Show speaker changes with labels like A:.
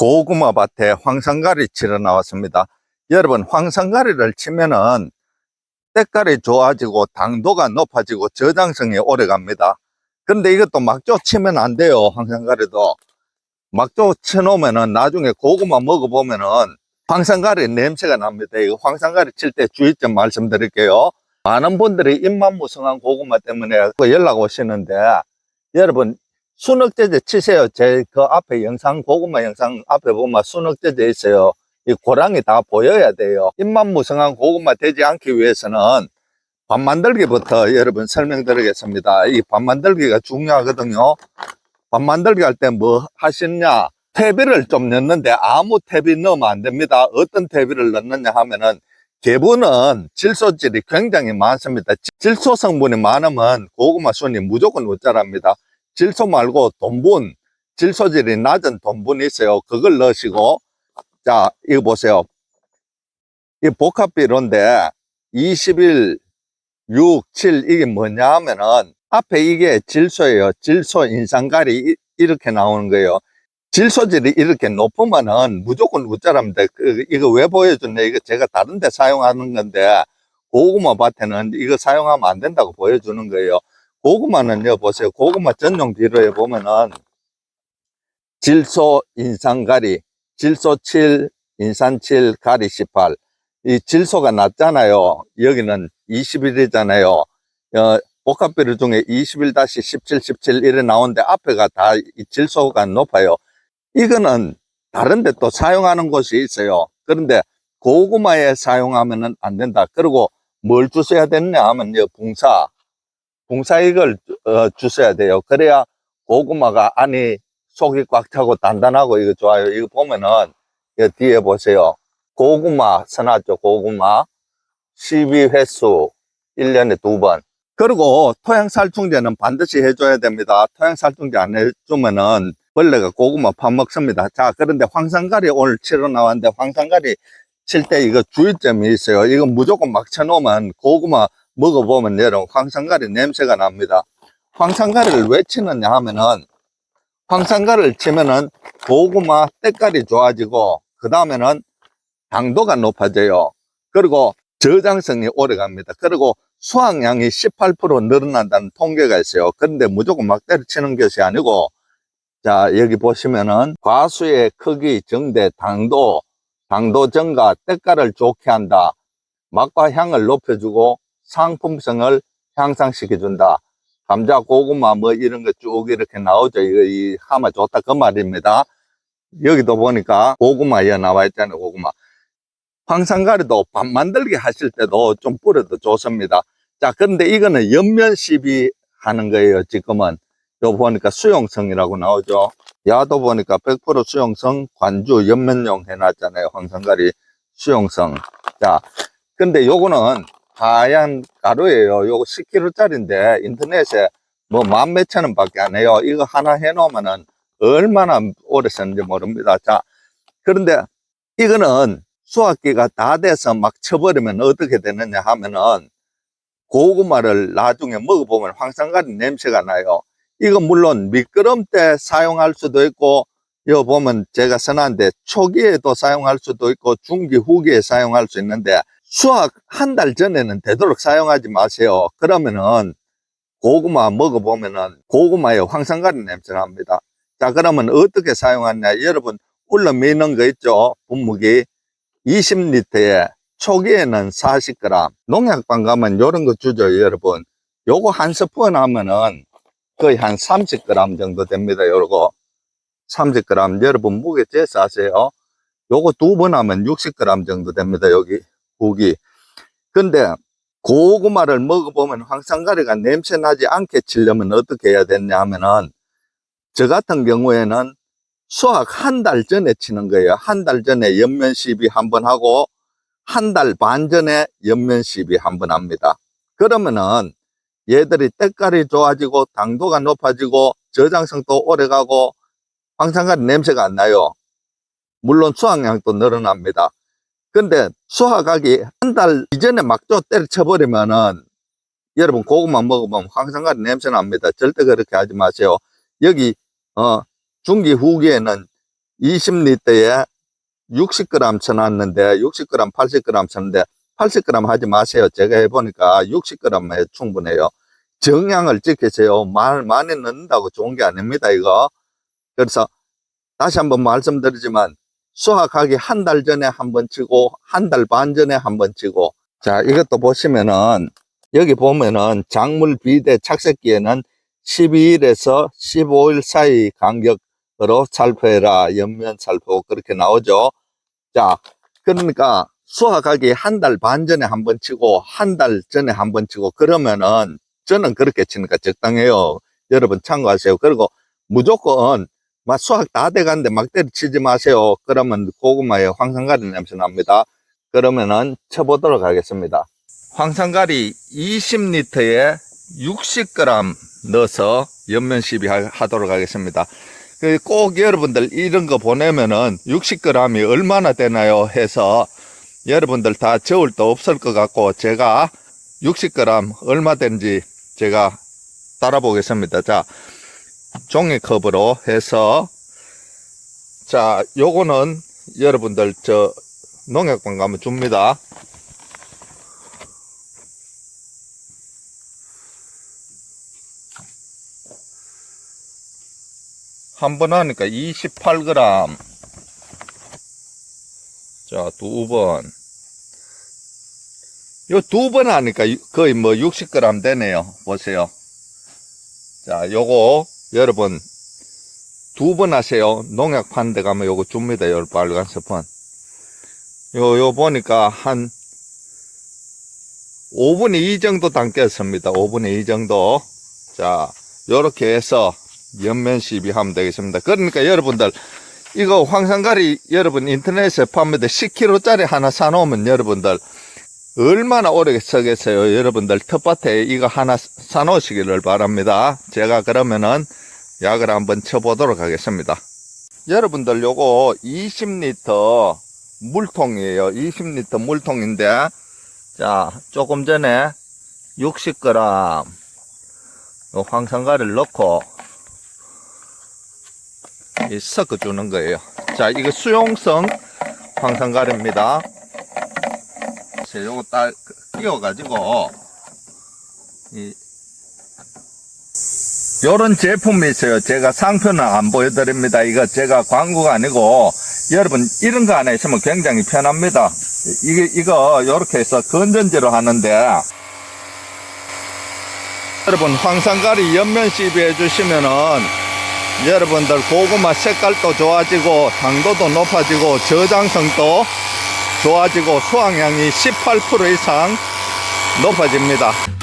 A: 고구마 밭에 황산가리 치러 나왔습니다. 여러분 황산가리를 치면은 때깔이 좋아지고 당도가 높아지고 저장성이 오래 갑니다. 그런데 이것도 막조 치면 안 돼요. 황산가리도. 막조 쳐놓으면은 나중에 고구마 먹어보면은 황산가리 냄새가 납니다. 이거 황산가리 칠 때 주의점 말씀드릴게요. 많은 분들이 입만 무성한 고구마 때문에 그 연락 오시는데 여러분 순억제제 치세요. 제 그 앞에 영상 고구마 영상 앞에 보면 순억제제 있어요. 이 고랑이 다 보여야 돼요. 입만 무성한 고구마 되지 않기 위해서는 밥 만들기부터 여러분 설명드리겠습니다. 이 밥 만들기가 중요하거든요. 밥 만들기 할 때 뭐 하시느냐? 퇴비를 좀 넣는데 아무 퇴비 넣으면 안 됩니다. 어떤 퇴비를 넣느냐 하면은 개분은 질소질이 굉장히 많습니다. 지- 질소 성분이 많으면 고구마 순이 무조건 우짜랍니다. 질소 말고 돈분, 질소질이 낮은 돈분이 있어요. 그걸 넣으시고, 자, 이거 보세요. 이 복합비료인데, 21, 6, 7, 이게 뭐냐 하면은, 앞에 이게 질소예요. 질소 인산가리 이- 이렇게 나오는 거예요. 질소질이 이렇게 높으면은 무조건 우짜랍니다. 그, 이거 왜 보여주냐? 이거 제가 다른 데 사용하는 건데, 고구마 밭에는 이거 사용하면 안 된다고 보여주는 거예요. 고구마는요, 보세요. 고구마 전용 비료에 보면은, 질소 인산가리, 질소 7, 인산 7, 가리 18. 이 질소가 낮잖아요. 여기는 21이잖아요. 어, 복합비료 중에 21-17, 17 이래 나오는데 앞에가 다 이 질소가 높아요. 이거는 다른데 또 사용하는 곳이 있어요. 그런데 고구마에 사용하면 은 안 된다. 그리고 뭘 주셔야 되느냐 하면 요 붕사. 이걸 어, 주셔야 돼요. 그래야 고구마가 안이 속이 꽉 차고 단단하고 이거 좋아요. 이거 보면은 여 뒤에 보세요. 고구마 써놨죠. 고구마 12횟수 1년에 두 번. 그리고 토양살충제는 반드시 해줘야 됩니다. 토양살충제 안 해주면은 벌레가 고구마 파먹습니다. 자, 그런데 황산가리 오늘 치러 나왔는데 황산가리 칠 때 이거 주의점이 있어요. 이거 무조건 막 쳐놓으면 고구마 먹어보면 여러분 황산가리 냄새가 납니다. 황산가리를 왜 치느냐 하면은 황산가리를 치면은 고구마 때깔이 좋아지고 그 다음에는 당도가 높아져요. 그리고 저장성이 오래 갑니다. 그리고 수확량이 18% 늘어난다는 통계가 있어요. 그런데 무조건 막 때려치는 것이 아니고 자, 여기 보시면은 과수의 크기, 정대, 당도, 당도 증가, 때깔을 좋게 한다. 맛과 향을 높여주고 상품성을 향상시켜 준다. 감자, 고구마 뭐 이런 거 쭉 이렇게 나오죠. 이거 이 하마 좋다 그 말입니다. 여기도 보니까 고구마에 나와 있잖아요. 고구마. 황산가리도 밥 만들기 하실 때도 좀 뿌려도 좋습니다. 자, 그런데 이거는 옆면 시비 하는 거예요. 지금은. 요 보니까 수용성이라고 나오죠. 야도 보니까 100% 수용성 관주 옆면용 해놨잖아요. 황산가리 수용성. 자, 근데 요거는 하얀 가루예요. 요거 10kg짜리인데 인터넷에 뭐 만 몇천 원밖에 안 해요. 이거 하나 해놓으면은 얼마나 오래 쓰는지 모릅니다. 자, 그런데 이거는 수확기가 다 돼서 막 쳐버리면 어떻게 되느냐 하면은 고구마를 나중에 먹어보면 황산가리 냄새가 나요. 이거 물론 미끄럼 때 사용할 수도 있고 여기 보면 제가 써놨는데 초기에도 사용할 수도 있고 중기 후기에 사용할 수 있는데 수확 한 달 전에는 되도록 사용하지 마세요. 그러면은 고구마 먹어보면은 고구마에 황산가리 냄새 납니다. 자 그러면 어떻게 사용하냐? 여러분 울러 미는 거 있죠? 분무기. 20리터에 초기에는 40g 농약방 가면 요런 거 주죠 여러분. 요거 한 스푼 하면은 거의 한 30g 정도 됩니다 요거. 30g 여러분 무게 재서 하세요. 요거 두 번 하면 60g 정도 됩니다 여기 후기 근데 고구마를 먹어보면 황산가리가 냄새 나지 않게 치려면 어떻게 해야 되냐 하면은 저 같은 경우에는 수확 한달 전에 치는 거예요. 한 달 전에 옆면 시비 한 번 하고 한 달 반 전에 옆면 시비 한 번 합니다. 그러면은 얘들이 때깔이 좋아지고 당도가 높아지고 저장성도 오래 가고 황산가리 냄새가 안 나요. 물론 수확량도 늘어납니다. 근데 수확하기 한 달 이전에 막조 때려쳐버리면은 여러분 고구마 먹으면 황산가리 냄새 납니다. 절대 그렇게 하지 마세요. 여기 어 중기 후기에는 20리터에 60g 쳐놨는데 60g, 80g 쳤는데 80g 하지 마세요. 제가 해보니까 60g에 충분해요. 정량을 지키세요. 말 많이 넣는다고 좋은 게 아닙니다. 이거. 그래서 다시 한번 말씀드리지만 수확하기 한 달 전에 한 번 치고 한 달 반 전에 한 번 치고. 자 이것도 보시면은 여기 보면은 작물 비대 착색기에는 12일에서 15일 사이 간격으로 살포해라. 연면 살포 그렇게 나오죠. 자 그러니까 수확하기 한 달 반 전에 한 번 치고 한 달 전에 한 번 치고 그러면은 저는 그렇게 치니까 적당해요. 여러분 참고하세요. 그리고 무조건 막 수확 다 돼가는데 막 때려치지 마세요. 그러면 고구마에 황산가리 냄새 납니다. 그러면은 쳐보도록 하겠습니다. 황산가리 20리터에 60g 넣어서 연면 시비 하- 하도록 하겠습니다. 그꼭 여러분들 이런 거 보내면은 60g이 얼마나 되나요? 해서 여러분들 다 저울 도 없을 것 같고 제가 60g 얼마 되는지 제가 따라 보겠습니다. 자, 종이컵으로 해서. 자 요거는 여러분들 저 농약방 가면 줍니다. 한 번 하니까 28g 자두 번. 요 두 번 하니까 거의 뭐 60g 되네요. 보세요. 자 요거 여러분 두 번 하세요. 농약 파는 데 가면 요거 줍니다. 요 빨간 스푼. 요, 요 보니까 한 5분의 2 정도 담겼습니다. 5분의 2 정도. 자, 요렇게 해서 연면 시비 하면 되겠습니다. 그러니까 여러분들, 이거 황산가리 여러분 인터넷에 판매돼 10kg짜리 하나 사놓으면 여러분들 얼마나 오래 쓰겠어요. 여러분들 텃밭에 이거 하나 사놓으시기를 바랍니다. 제가 그러면은 약을 한번 쳐보도록 하겠습니다. 여러분들 요거 20리터 물통이에요. 20리터 물통인데 자 조금 전에 60g 요 황산가를 넣고 이 섞어 주는 거예요. 자 이거 수용성 황산가루입니다. 자, 요거 딱 끼워 가지고 이 요런 제품이 있어요. 제가 상표는 안 보여드립니다. 이거 제가 광고가 아니고, 여러분, 이런 거 하나 있으면 굉장히 편합니다. 이게, 이거, 요렇게 해서 건전지로 하는데, 여러분, 황산가리 옆면 시비해 주시면은, 여러분들 고구마 색깔도 좋아지고, 당도도 높아지고, 저장성도 좋아지고, 수확량이 18% 이상 높아집니다.